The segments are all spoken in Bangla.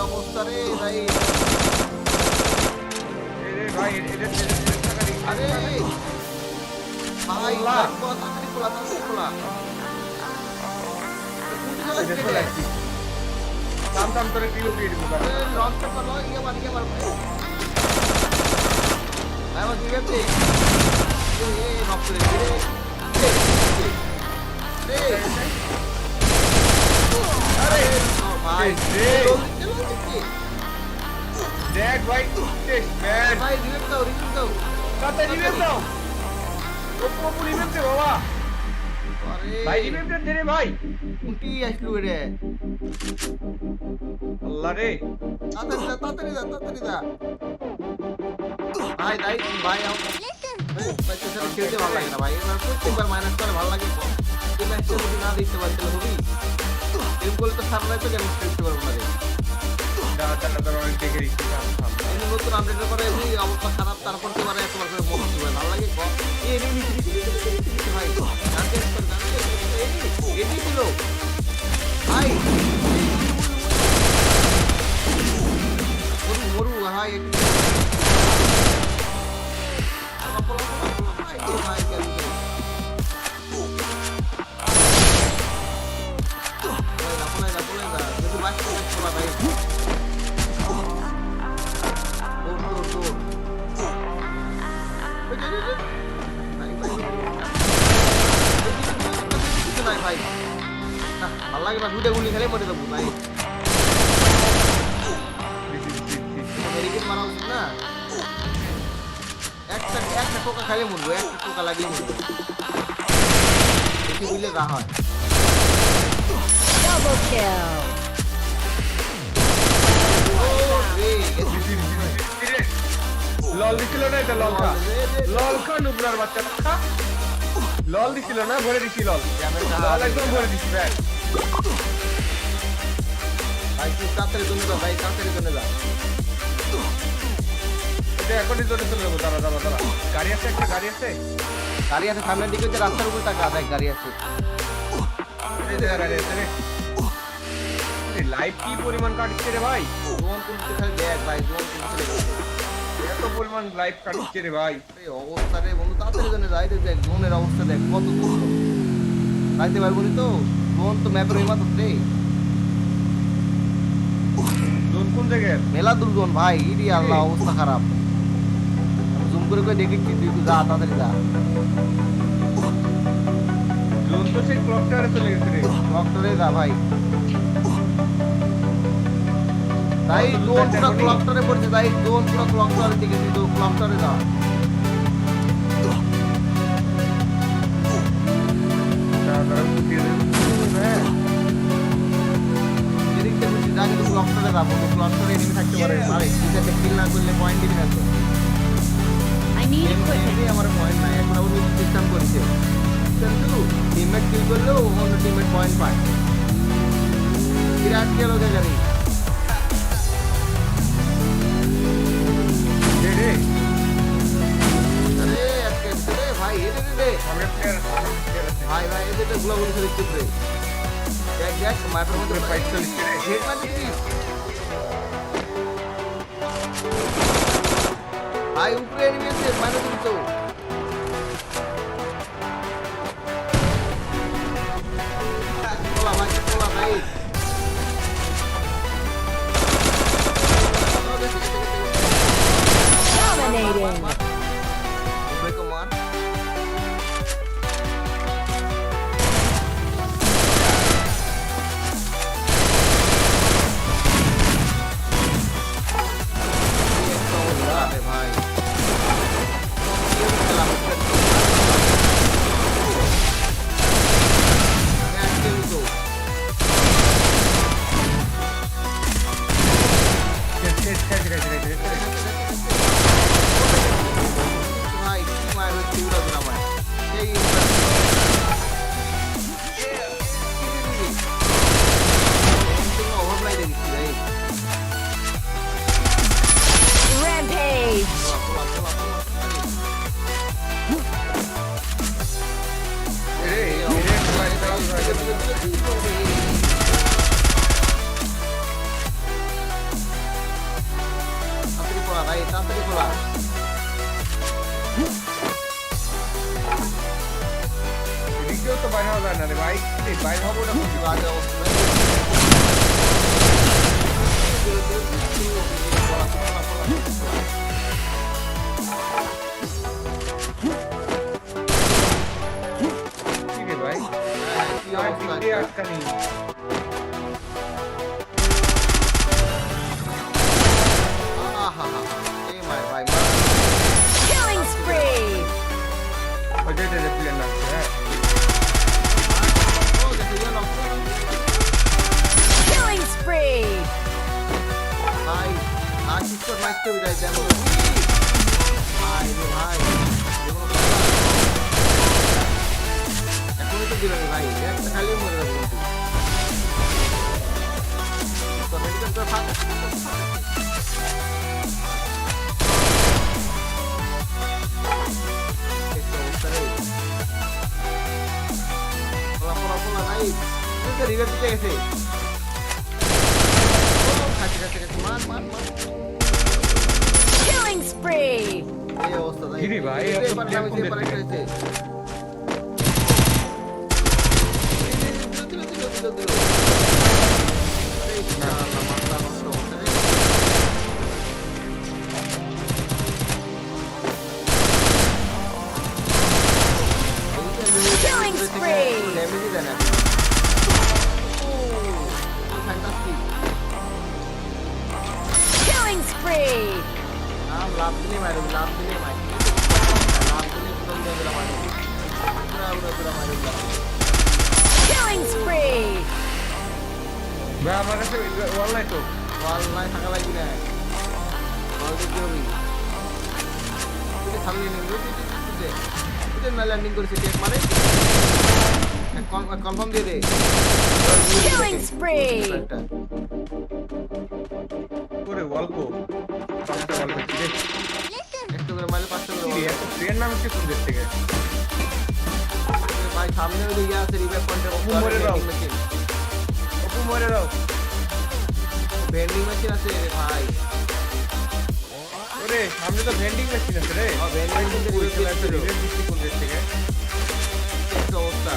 অবস্থা রে ভাই ভাই আরে ভাই পোলা। দেখো। দাম দাম করে কিলো দিয়ে দিব আরে লঞ্চ করো ইয়ে ইয়ে মার ভাই দেখ ভাই ভাই দাও রিভিউ দাও কাতে রিভেন দাও ওপো রিভেন দে বাবা ভাই রিভেন দে রে ভাই। উঠি আসলো রে। আল্লাহ রে। তাড়াতাড়ি যা তাড়াতাড়ি যা তাড়াতাড়ি যা। ভাই ভাই ভাই আও তো সাথে খেলতে ভালো লাগে না ভাই। এবার প্রত্যেকবার মাইনাস করে ভালো লাগে এই ম্যাচটা যদি না এরকম করলে তো সামনে তো গেম খেলতে পারব না রে। নতুন অবস্থা খারাপ তারপর মরে যাব ভাই। মেডিকেট মারা উচিত না একটা একটা টোকা খাইলে মরবো একটা টোকা লাগলে মরবো। বেশি বুঝলে যা হয়। Double kill. লল দিছিল না এটা ললকা লল খা নুবরার বাচ্চাটা লল দিছিল না ভরে দিছি লল। লল একদম ভরে দিছি ব্যাগ ভাই তুই তাড়াতাড়ি জন্য যা ভাই তাড়াতাড়ি জন্য যা এটা এখনই জোরে চলে যাব দাঁড়া দাঁড়া দাঁড়া। গাড়ি আছে একটা গাড়ি আছে? গাড়ি আছে সামনের দিকে যে রাস্তার উপর টাকা দেখ গাড়ি আছে। গাড়ি আছে রে। লাইভ কি পরিমাণ কাটছে রে ভাই? জোন করতে খালি দেখ ভাই জোন করতে এত পরিমাণ লাইভ কাটছে রে ভাই। এই অবস্থা রে বন্ধু তাড়াতাড়ি জন্য যাই রে দেখ জোনের অবস্থা দেখ কত দূর যাইতে পারব তো জোন তো ম্যাপের ওই মাত্র রে জোন কোন জায়গায়? মেলা দুর্গন ভাই ইরি আল্লাহ অবস্থা খারাপ। জুম করে করে দেখেছি তুই যা তাড়াতাড়ি যা। জোন তো সেই ক্লক চলে গেছে রে। ক্লকটারে যা ভাই। তাই জোন পুরো ক্লকটারে পড়ছে তাই জোন পুরো ক্লকটারে দিকে তুই তো ক্লকটারে যা। বলছি যা কিন্তু ক্লকটারে যা বন্ধু ক্লকটারে এনিমি থাকতে পারে। আরে ঠিক আছে কিল না করলে পয়েন্ট দিবি না তো। আমার পয়েন্ট নাই এখন আবার সিস্টেম করেছে। কিন্তু টিমমেট কিল করলেও অন্য টিমমেট পয়েন্ট পায়। বিরাট আজকে রে ভাই এরে রে রে সামনে প্লেয়ার আছে প্লেয়ার আছে। ভাই ভাই এদের তো গুলা খেলে চুপ রে দেখ দেখ মাঠের মধ্যে উপরে fight চলছে রে। হেড যায় না রে ভাই এই বাইরে হব না কি বাজে অবস্থা ঠিক আছে ভাই কি আর দিল ভাই একটা খালি মরে যাবে তো মেডিকেল তো ফাঁকা ভাই রিভার দিতে গেছে মার মার মার Killing spree! এই অবস্থা কিরে ভাই, Killing spree! ভাই আমার কাছে ওয়াল নাই তো। ওয়াল নাই থাকা লাগবে না। ওয়াল দিতে হবে। সামনে তুই না ল্যান্ডিং করেছে টেক মারে কনফার্ম দিয়ে দে। Killing spree! করে ওয়াল কো। ওয়াল করছি একটা ট্রেন নাম কোন দেশ থেকে ভাই সামনে ওই দিকে আছে রিভাইভ পয়েন্টের অপু মরে দাও। অপু মরে দাও। ভেন্ডিং মেশিন আছে রে ভাই। ওরে সামনে তো ভেন্ডিং মেশিন আছে রে। কোন দেশ থেকে অবস্থা?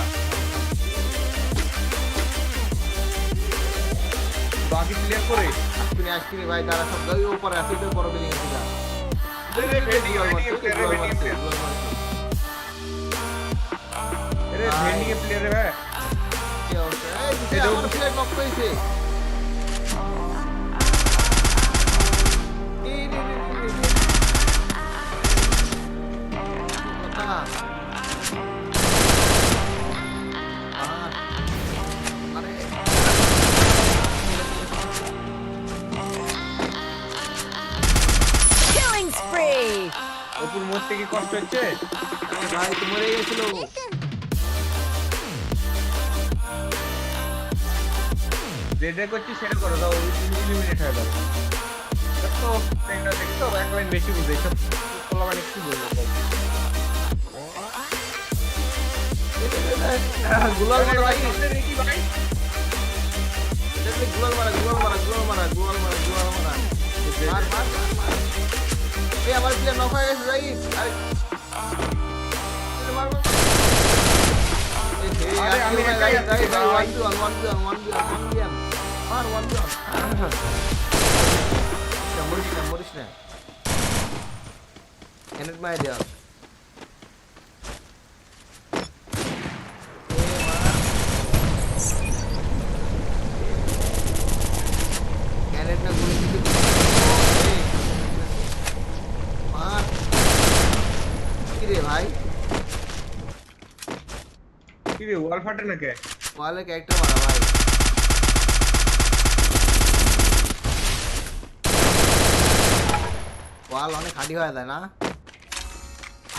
বাকি ক্লিয়ার করে। আসবিনি আসবিনি ভাই তারা সব আছে ওই বড় বিল্ডিং আছে যা রে ভেন্ডিং ভেন্ডিং প্লেয়ার ভেন্ডিং রে ভেন্ডিং এর প্লেয়ার রে ভাই আমার প্লেট লক করেছে এই রে রে মরতে কি কষ্ট হচ্ছে? ভাই তো মরে গেছিল যেটা করছি সেটা করো দাও ইলিমিনেট হয়ে গুলাল মারা মারা মারা মারা মারা মার মার মার, মার এই আমার প্লেয়ার নক হয়ে গেছে যাই আরে মার মার আরে, আমি একাই আছি ভাই। One two one one two one one two one মার ওয়ান টু মরিস না মরিস না এনেট মাই দেওয়া কি ওয়াল ফাটে না কে মালে ক্যারেক্টার মারা ভাই। ওয়াল অনেক হাঁটি হয়ে যায় না?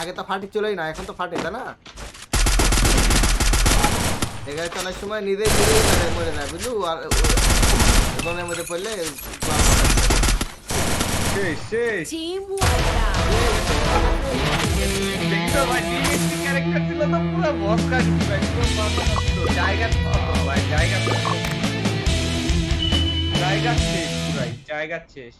আগে তো ফাটি চলেই না এখন তো ফাটে তাই না? এগারে চলার সময় নিজেই নিজেই মরে যায় বুঝলু? আর গনের মধ্যে পড়লে শেষ জায়গা শেষ জায়গা শেষ